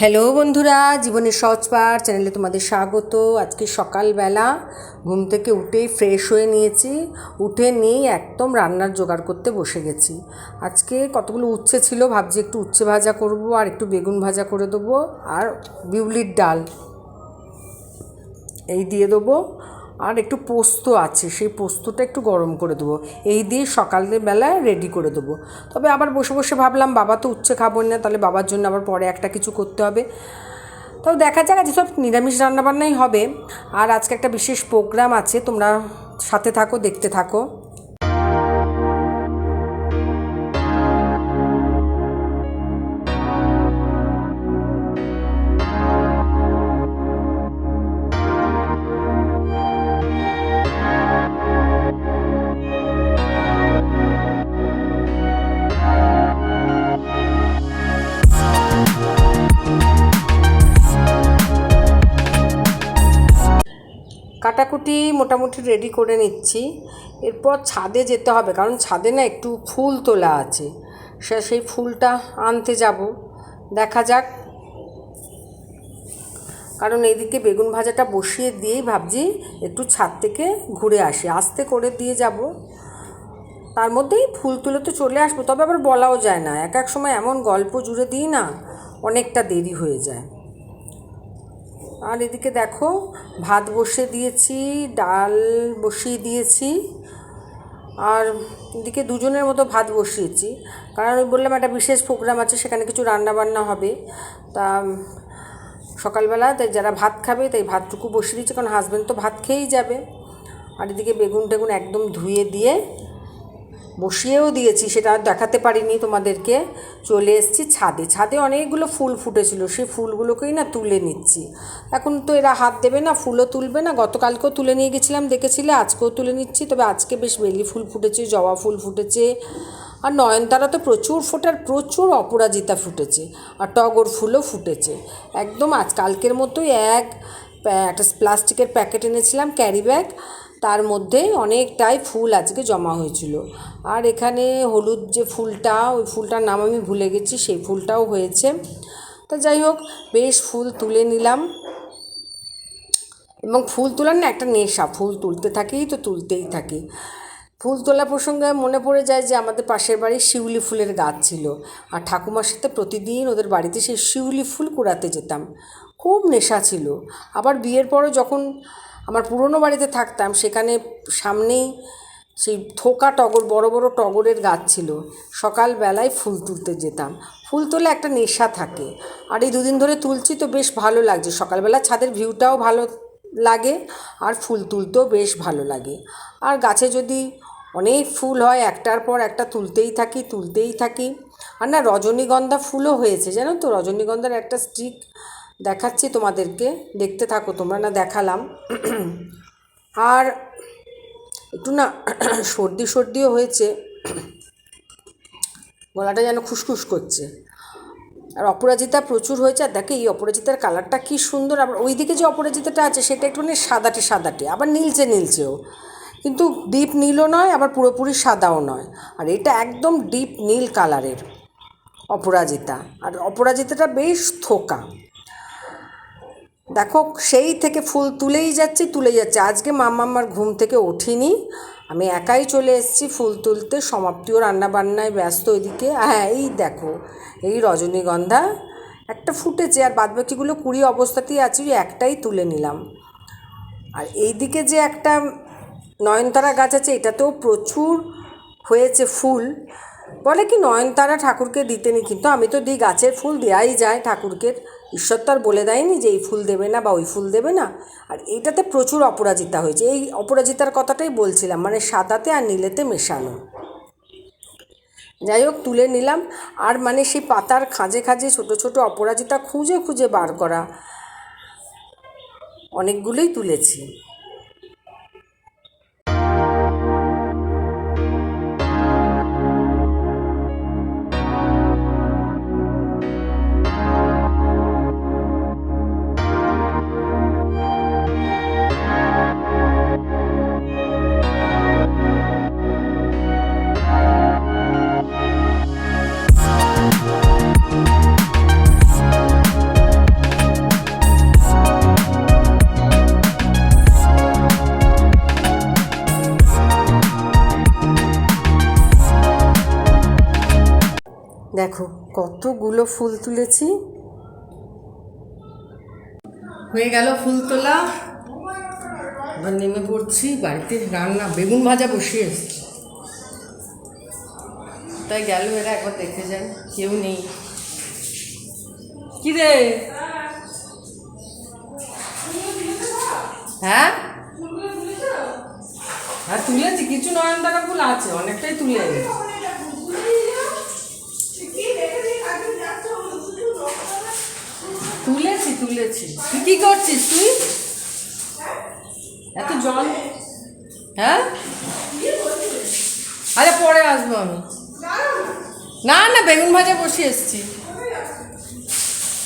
Hello বন্ধুরা। জীবনের সহজ পাঠ চ্যানেলে তোমাদের স্বাগত। আজকে সকালবেলা ঘুম থেকে উঠেই ফ্রেশ হয়ে নিয়েছি। উঠে নিয়েই একদম রান্নার জোগাড় করতে বসে গেছি। আজকে কতগুলো উচ্ছে ছিল ভাবছি একটু উচ্ছে ভাজা করব আর একটু বেগুন ভাজা করে দেবো আর বিউলির ডাল। এই দিয়ে দেবো। আর একটু পোস্ত আছে, সেই পোস্তটা একটু গরম করে দেবো। এই দিয়ে সকালের বেলায় রেডি করে দেবো। তবে আবার বসে বসে ভাবলাম, বাবা তো উচ্ছে খাব না, তাহলে বাবার জন্য আবার পরে একটা কিছু করতে হবে। তবে দেখা যাক আজ সব নিরামিষ রান্নাবান্নাই হবে। আর আজকে একটা বিশেষ প্রোগ্রাম আছে, তোমরা সাথে থাকো, দেখতে থাকো। কাটাকুটি মোটামুটি রেডি করে নিচ্ছি। এরপর ছাদে যেতে হবে, কারণ ছাদে না একটু ফুল তোলা আছে। সে, সেই ফুলটা আনতে যাব। দেখা যাক। কারণ এইদিকে বেগুন ভাজাটা বসিয়ে দিয়েই ভাবছি একটু ছাদ থেকে ঘুরে আসি। আস্তে করে দিয়ে যাব। তার মধ্যেই ফুল তুলে তো চলে আসব, তবে আবার বলাও যায় না। এক এক সময় এমন গল্প জুড়ে দিই না, অনেকটা দেরি হয়ে যায়। আর এদিকে দেখো, ভাত বসিয়ে দিয়েছি, ডাল বসিয়ে দিয়েছি, আর এদিকে দুজনের মতো ভাত বসিয়েছি। কারণ আমি বললাম একটা বিশেষ প্রোগ্রাম আছে, সেখানে কিছু রান্না বান্না হবে। তা, সকালবেলা তাই যারা ভাত খাবে, তাই ভাতটুকু বসিয়ে দিয়েছি, কারণ হাজব্যান্ড তো ভাত খেয়েই যাবে। আর এদিকে বেগুন টেগুন একদম ধুয়ে দিয়ে বসিয়েও দিয়েছি, সেটা আর দেখাতে পারিনি তোমাদেরকে। চলে এসেছি ছাদে। ছাদে অনেকগুলো ফুল ফুটেছিল, সেই ফুলগুলোকেই না তুলে নিচ্ছি। এখন তো এরা হাত দেবে না, ফুলও তুলবে না। গতকালকেও তুলে নিয়ে গেছিলাম, দেখেছিলে? আজকেও তুলে নিচ্ছি, তবে আজকে বেশ বেলি ফুল ফুটেছে, জবা ফুল ফুটেছে। আর নয়নতারা তো প্রচুর ফোটার, প্রচুর অপরাজিতা ফুটেছে। আর টগর ফুলও ফুটেছে। একদম আজ কালকের মতোই এক, একটা প্লাস্টিকের প্যাকেট এনেছিলাম, ক্যারি ব্যাগ। তার মধ্যে অনেকটাই ফুল আজকে জমা হয়েছিল। আর এখানে হলুদ যে ফুলটা, ওই ফুলটার নাম আমি ভুলে গেছি, সেই ফুলটাও হয়েছে। তো যাই হোক, বেশ ফুল তুলে নিলাম। এবং ফুল তোলার না একটা নেশা, ফুল তুলতে থাকেই তো তুলতেই থাকি। ফুল তোলা প্রসঙ্গে মনে পড়ে যায় যে আমাদের পাশের বাড়ির শিউলি ফুলের গাছ ছিল। আর ঠাকুমার সাথে প্রতিদিন ওদের বাড়িতে সেই শিউলি ফুল কুড়াতে যেতাম। খুব নেশা ছিল। আবার বিয়ের পরও যখন আমার পুরনো বাড়িতে থাকতাম, সেখানে সামনেই সেই থোকা টগর, বড় বড় টগরের গাছ ছিল। সকালবেলায় ফুল তুলতে যেতাম। ফুল তোলা একটা নেশা থাকে। আর এই দুদিন ধরে তুলছি তো বেশ ভালো লাগছে। সকালবেলা ছাদের ভিউটাও ভালো লাগে আর ফুল তুলতেও বেশ ভালো লাগে। আর গাছে যদি অনেক ফুল হয়, একটার পর একটা তুলতেই থাকি তুলতেই থাকি। আর না, রজনীগন্ধা ফুলও হয়েছে, জানো তো? রজনীগন্ধার একটা স্টিক দেখাচ্ছি তোমাদেরকে, দেখতে থাকো তোমরা, না দেখালাম। আর একটু না সর্দি সর্দিও হয়েছে, গলাটা যেন খুসখুস করছে। আর অপরাজিতা প্রচুর হয়েছে, আর দেখো এই অপরাজিতার কালারটা কী সুন্দর, আবার ওই দিকে যে অপরাজিতাটা আছে সেটা একটুখানি সাদাটে সাদাটে, আবার নীলচে নীলচেও কিন্তু ডিপ নীলও নয়, আবার পুরোপুরি সাদাও নয়। আর এটা একদম ডিপ নীল কালারের অপরাজিতা। আর অপরাজিতাটা বেশ থোকা। দেখো, সেই থেকে ফুল তুলেই যাচ্ছি, তুলে যাচ্ছে। আজকে মাম্মাম্মার ঘুম থেকে ওঠিনি। আমি একাই চলে এসেছি ফুল তুলতে। সমাপ্তিও রান্নাবান্নায় ব্যস্ত ওইদিকে হ্যাঁ এই দেখো, এই রজনীগন্ধা। একটা ফুটেছে, আর বাদবাকিগুলো কুড়ি অবস্থাতেই আছে, ওই একটাই তুলে নিলাম। আর এইদিকে যে একটা নয়নতারা গাছ আছে, এটাতেও প্রচুর হয়েছে ফুল। বলে কি, নয়নতারা ঠাকুরকে দিতে নি কিন্তু আমি তো দিই, গাছের ফুল দেওয়াই যায় ঠাকুরকে। ঈশ্বর তো আর বলে দেয়নি যে এই ফুল দেবে না বা ওই ফুল দেবে না। আর এইটাতে প্রচুর অপরাজিতা হয়েছে। এই অপরাজিতার কথাটাই বলছিলাম মানে সাদাতে আর নীলেতে মেশানো। যাই হোক, তুলে নিলাম। আর মানে সেই পাতার খাঁজে খাঁজে ছোট ছোট অপরাজিতা খুঁজে খুঁজে বার করা, অনেকগুলোই তুলেছি। দেখো, কতগুলো ফুল তুলেছি। হয়ে গেল ফুল তোলা। এবার নেমে পড়ছি বাড়িতে রান্না, বেগুন ভাজা বসিয়ে তাই গেল এরা, একবার দেখে যান, কেউ নেই। কি রে? হ্যাঁ? হ্যাঁ তুলেছি, কিছু নয়নতারা ফুল আছে, অনেকটাই তুলে তুলেছি তুলেছি। তুই কি করছিস তুই? এত জল। হ্যাঁ? আরে পরে আসব আমি। না না বেগুন ভাজা বসে এসছি।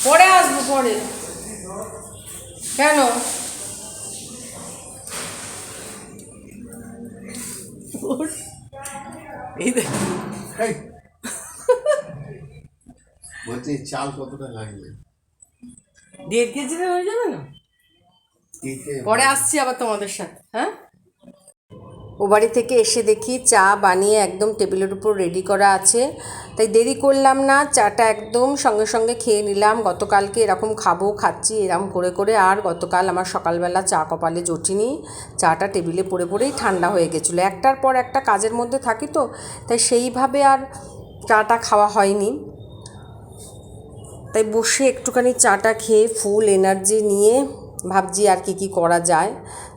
পরে আসব পরে। কেন? এই দেখ। বলছি চাল কতটা লাগবে? দেড় কেজিতে হয়ে যাবে না? পরে আসছি আবার তোমাদের সাথে হ্যাঁ? ও বাড়ি থেকে এসে দেখি চা বানিয়ে একদম টেবিলের উপর রেডি করা আছে। তাই দেরি করলাম না চাটা একদম সঙ্গে সঙ্গে খেয়ে নিলাম। গতকালকে এরকম খাব খাচ্ছি এরকম করে করে। আর গতকাল আমার সকালবেলা চা কপালে জটিনি। চাটা টেবিলে পড়ে পড়েই ঠান্ডা হয়ে গেছিল। একটার পর একটা কাজের মধ্যে থাকি তো তাই সেইভাবে আর চাটা খাওয়া হয়নি। তাই বসে একটুখানি চাটা খেয়ে ফুল এনার্জি নিয়ে ভাবছি আর কি কি করা যায়।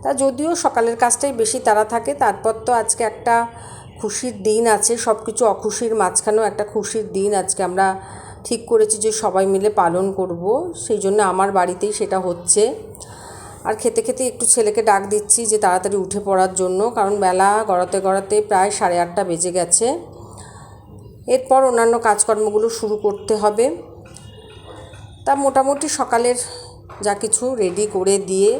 তা যদিও সকালের কাজটাই বেশি তারা থাকে, তারপর তো আজকে একটা খুশির দিন আছে সব কিছু অখুশির মাঝখানেও একটা খুশির দিন আজকে আমরা ঠিক করেছি যে সবাই মিলে পালন করব, সেই জন্য আমার বাড়িতেই সেটা হচ্ছে। আর খেতে খেতে একটু ছেলেকে ডাক দিচ্ছি যে তাড়াতাড়ি উঠে পড়ার জন্য, কারণ বেলা গড়াতে গড়াতে প্রায় সাড়ে আটটা বেজে গেছে। এরপর অন্যান্য কাজকর্মগুলো শুরু করতে হবে। তা মোটামুটি সকালের যা কিছু রেডি করে দিয়ে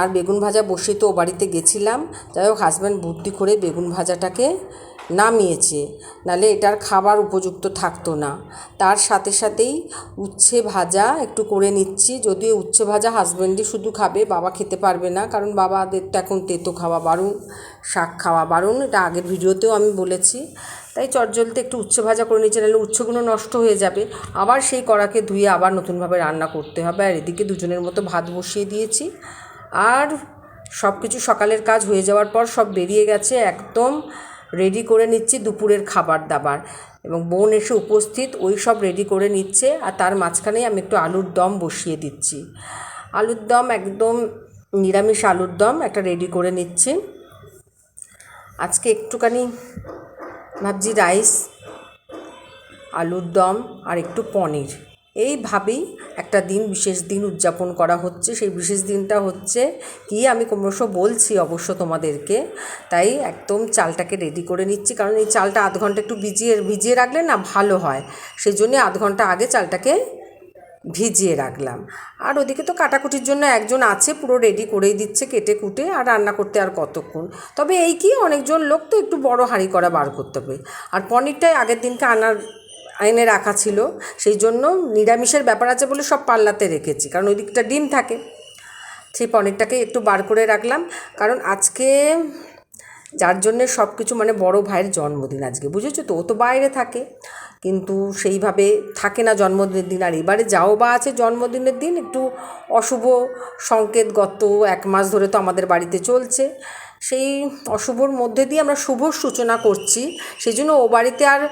আর বেগুন ভাজা বসিয়ে তো ও বাড়িতে গেছিলাম। যাই হোক হাজব্যান্ড বুদ্ধি করে বেগুন ভাজাটাকে নামিয়েছে, নালে এটার খাবার উপযুক্ত থাকতো না। তার সাথে সাথেই উচ্ছে ভাজা একটু করে নিচ্ছি। যদিও উচ্ছে ভাজা হাজব্যান্ডই শুধু খাবে, বাবা খেতে পারবে না, কারণ বাবাদের তো এখন তেতো খাওয়া বারণ, শাক খাওয়া বারণ, এটা আগের ভিডিওতেও আমি বলেছি। তাই চটজলতে একটু উচ্ছে ভাজা করে নিচ্ছে নাহলে উচ্ছেগুলো নষ্ট হয়ে যাবে। আবার সেই কড়াকে ধুয়ে আবার নতুনভাবে রান্না করতে হবে, আর এদিকে দুজনের মতো ভাত বসিয়ে দিয়েছি। আর সব কিছু সকালের কাজ হয়ে যাওয়ার পর সব বেরিয়ে গেছে একদম রেডি করে নিচ্ছি দুপুরের খাবার দাবার। এবং বোন এসে উপস্থিত, ওই সব রেডি করে নিচ্ছে আর তার মাঝখানেই আমি একটু আলুর দম বসিয়ে দিচ্ছি। আলুর দম একদম নিরামিষ আলুর দম একটা রেডি করে নিচ্ছি। আজকে একটুখানি ভাবছি রাইস আলুর দম আর একটু পনির। এইভাবেই একটা দিন, বিশেষ দিন উদযাপন করা হচ্ছে। সেই বিশেষ দিনটা হচ্ছে কি, আমি ক্রমশ বলছি অবশ্য তোমাদেরকে, তাই একদম চালটাকে রেডি করে নিচ্ছি। কারণ এই চালটা আধ ঘণ্টা একটু ভিজিয়ে ভিজিয়ে রাখলে না ভালো হয়। সেই জন্যে আধ ঘণ্টা আগে চালটাকে ভিজিয়ে রাখলাম। আর ওদিকে তো কাটাকুটির জন্য একজন আছে, পুরো রেডি করেই দিচ্ছে কেটে কুটে, আর রান্না করতে আর কতক্ষণ। তবে এই কি, অনেকজন লোক তো একটু বড় হাঁড়ি করা বার করতে হবে। আর পনিরটাই আগের দিনকে আনার এনে রাখা ছিল, সেই জন্য নিরামিষের ব্যাপার আছে বলে সব পাল্লাতে রেখেছি, কারণ ওই দিকটা ডিম থাকে। সেই পনিরটাকে একটু বার করে রাখলাম, কারণ আজকে যার জন্যে সব কিছু মানে বড় ভাইয়ের জন্মদিন আজকে, বুঝেছ তো? ও তো বাইরে থাকে, কিন্তু সেইভাবে থাকে না জন্মদিনের দিন। আর এবারে যাও বা আছে জন্মদিনের দিন, একটু অশুভ সংকেত গত এক মাস ধরে তো আমাদের বাড়িতে চলছে। সেই অশুভর মধ্যে দিয়ে আমরা শুভ সূচনা করছি। সেই জন্য ও বাড়িতে আর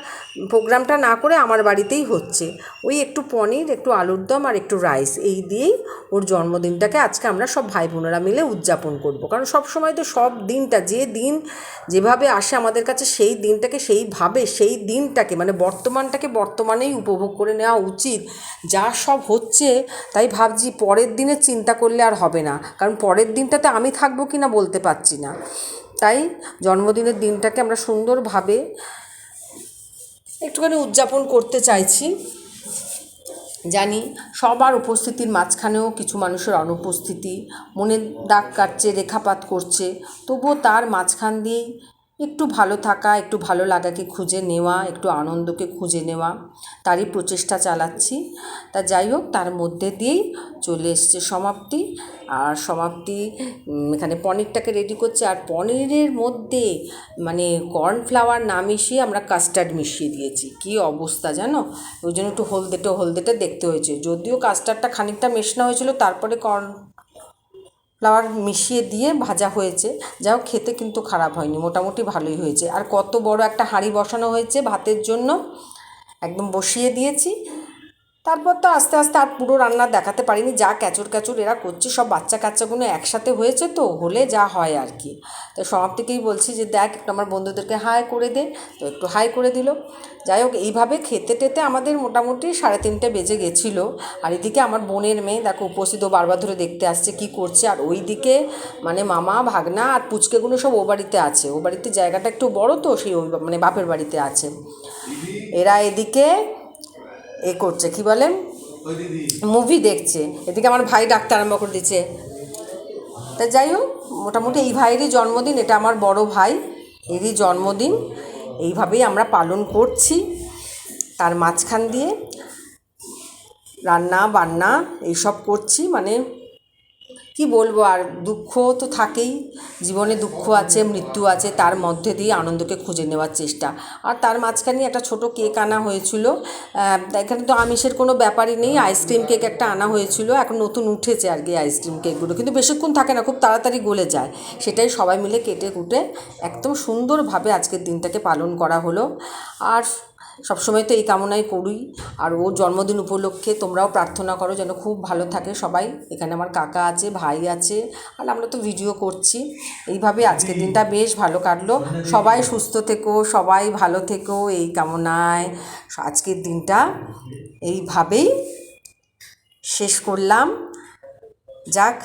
প্রোগ্রামটা না করে আমার বাড়িতেই হচ্ছে। ওই একটু পনির, একটু আলুর দম আর একটু রাইস এই দিয়েই ওর জন্মদিনটাকে আজকে আমরা সব ভাই বোনেরা মিলে উদযাপন করব। কারণ সব সময় তো সব দিনটা, যে দিন যেভাবে আসে আমাদের কাছে সেই দিনটাকে সেইভাবে, সেই দিনটাকে মানে বর্তমানটাকে বর্তমানেই উপভোগ করে নেওয়া উচিত। যা সব হচ্ছে তাই ভাবছি পরের দিনে চিন্তা করলে আর হবে না। কারণ পরের দিনটাতে আমি থাকব কি না বলতে পারছি না। তাই জন্মদিনের দিনটাকে আমরা সুন্দরভাবে একটুখানি উদযাপন করতে চাইছি। জানি সবার উপস্থিতির মাঝখানেও কিছু মানুষের অনুপস্থিতি, মনের দাগ কাটছে, রেখাপাত করছে, তবুও তার মাঝখান দিয়েই একটু ভালো থাকা, একটু ভালো লাগাকে খুঁজে নেওয়া, একটু আনন্দকে খুঁজে নেওয়া, তারই প্রচেষ্টা চালাচ্ছি। তা যাই হোক, তার মধ্যে দিয়েই চলে এসছে সমাপ্তি। আর সমাপ্তি এখানে পনিরটাকে রেডি করছে। আর পনিরের মধ্যে মানে কর্নফ্লাওয়ার না মিশিয়ে আমরা কাস্টার্ড মিশিয়ে দিয়েছি। কি অবস্থা জানো? ওই জন্য একটু হলদেটে হলদেটে দেখতে হয়েছে। যদিও কাস্টার্ডটা খানিকটা মেশানো হয়েছিল, তারপরে কর্ন ফ্লাওয়ার মিশিয়ে দিয়ে ভাজা হয়েছে। যা হোক খেতে কিন্তু খারাপ হয়নি, মোটামুটি ভালোই হয়েছে। আর কত বড় একটা হাঁড়ি বসানো হয়েছে ভাতের জন্য। একদম বসিয়ে দিয়েছি। তারপর তো আস্তে আস্তে আর পুরো রান্না দেখাতে পারিনি, যা ক্যাচুর ক্যাচুর এরা করছে, সব বাচ্চা কাচ্চাগুলো একসাথে হয়েছে তো, হলে যা হয় আর কি। তো সমাপ্তিকেই বলছি যে দেখ, একটু আমার বন্ধুদেরকে হাই করে দে, তো একটু হাই করে দিল। যাই হোক, এইভাবে খেতে টেতে আমাদের মোটামুটি সাড়ে তিনটে বেজে গেছিল। আর এদিকে আমার বোনের মেয়ে, দেখো উপস্থিত, ও বারবার ধরে দেখতে আসছে কি করছে। আর ওই দিকে মানে মামা, ভাগনা আর পুচকেগুলো সব ও বাড়িতে আছে। ও বাড়িতে জায়গাটা একটু বড় তো, সেই ওই মানে বাপের বাড়িতে আছে। এরা এদিকে এ করছে, কি বলে? মুভি দেখছে। এদিকে আমার ভাই ডাকতে আরম্ভ করে দিচ্ছে। তা যাই হোক, মোটামুটি এই ভাইয়েরই জন্মদিন, এটা আমার বড় ভাই, এরই জন্মদিন। এইভাবেই আমরা পালন করছি। তার মাঝখান দিয়ে রান্না, বান্না, এইসব করছি। মানে কি বলব, আর দুঃখ তো থাকেই। জীবনে দুঃখ আছে, মৃত্যু আছে, তার মধ্যে দিয়ে আনন্দকে খুঁজে নেওয়ার চেষ্টা। আর তার মাঝখানে একটা ছোট কেক আনা হয়েছিল। এখানে তো আমিষের কোনো ব্যাপারই নেই আইসক্রিম কেক একটা আনা হয়েছিল। এখন নতুন উঠেছে আর কি আইসক্রিম কেকগুলো কিন্তু বেশিক্ষণ থাকে না, খুব তাড়াতাড়ি গলে যায়। সেটাই সবাই মিলে কেটে কুটে একদম সুন্দরভাবে আজকের দিনটাকে পালন করা হলো। আর সবসময় তো এই কামনাই করি। আর ওর জন্মদিন উপলক্ষে তোমরাও প্রার্থনা করো যেন খুব ভালো থাকে সবাই। এখানে আমার কাকা আছে, ভাই আছে, আর আমরা তো ভিডিও করছি। এইভাবে আজকের দিনটা বেশ ভালো কাটলো। সবাই সুস্থ থেকো, সবাই ভালো থেকো এই কামনায়। আজকের দিনটা এইভাবেই শেষ করলাম। যাক,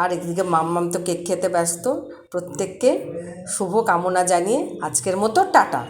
আর এদিকে মাম্মাম তো কেক খেতে ব্যস্ত। প্রত্যেককে শুভ কামনা জানিয়ে আজকের মতো টাটা।